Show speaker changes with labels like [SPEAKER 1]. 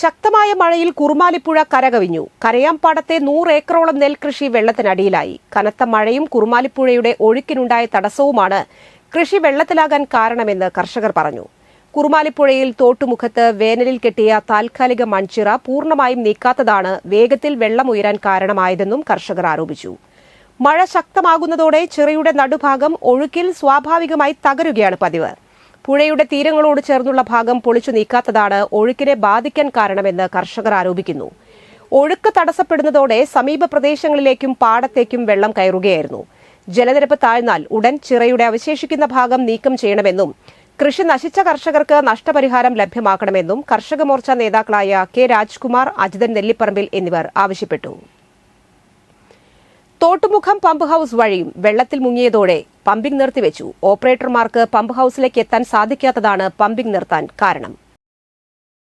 [SPEAKER 1] ശക്തമായ മഴയിൽ കുറുമാലിപ്പുഴ കരകവിഞ്ഞു. കരയാമ്പാടത്തെ നൂറ് ഏക്കറോളം നെൽകൃഷി വെള്ളത്തിനടിയിലായി. കനത്ത മഴയും കുറുമാലിപ്പുഴയുടെ ഒഴുക്കിനുണ്ടായ തടസ്സവുമാണ് കൃഷി വെള്ളത്തിലാകാൻ കാരണമെന്ന് കർഷകർ പറഞ്ഞു. കുറുമാലിപ്പുഴയിൽ തോട്ടുമുഖത്ത് വേനലിൽ കെട്ടിയ താൽക്കാലിക മൺചിറ പൂർണമായും നീക്കാത്തതാണ് വേഗത്തിൽ വെള്ളമുയരാൻ കാരണമായതെന്നും കർഷകർ ആരോപിച്ചു. മഴ ശക്തമാകുന്നതോടെ ചിറയുടെ നടുഭാഗം ഒഴുക്കിൽ സ്വാഭാവികമായി തകരുകയാണ് പതിവ്. പുഴയുടെ തീരങ്ങളോട് ചേർന്നുള്ള ഭാഗം പൊളിച്ചു നീക്കാത്തതാണ് ഒഴുക്കിനെ ബാധിക്കാൻ കാരണമെന്ന് കർഷകർ ആരോപിക്കുന്നു. ഒഴുക്ക് തടസ്സപ്പെടുന്നതോടെ സമീപ പ്രദേശങ്ങളിലേക്കും പാടത്തേക്കും വെള്ളം കയറുകയായിരുന്നു. ജലനിരപ്പ് താഴ്ന്നാൽ ഉടൻ ചിറയുടെ അവശേഷിക്കുന്ന ഭാഗം നീക്കം ചെയ്യണമെന്നും കൃഷി നശിച്ച കർഷകർക്ക് നഷ്ടപരിഹാരം ലഭ്യമാക്കണമെന്നും കർഷക മോർച്ച നേതാക്കളായ കെ രാജ്കുമാർ അജിതൻ നെല്ലിപ്പറമ്പിൽ എന്നിവർ ആവശ്യപ്പെട്ടു. തോട്ടുമുഖം പമ്പ് ഹൌസ് വഴിയും വെള്ളത്തിൽ മുങ്ങിയതോടെ പമ്പിംഗ് നിർത്തിവെച്ചു. ഓപ്പറേറ്റർമാർക്ക് പമ്പ് ഹൌസിലേക്ക് എത്താൻ സാധിക്കാത്തതാണ് പമ്പിംഗ് നിർത്താൻ കാരണം.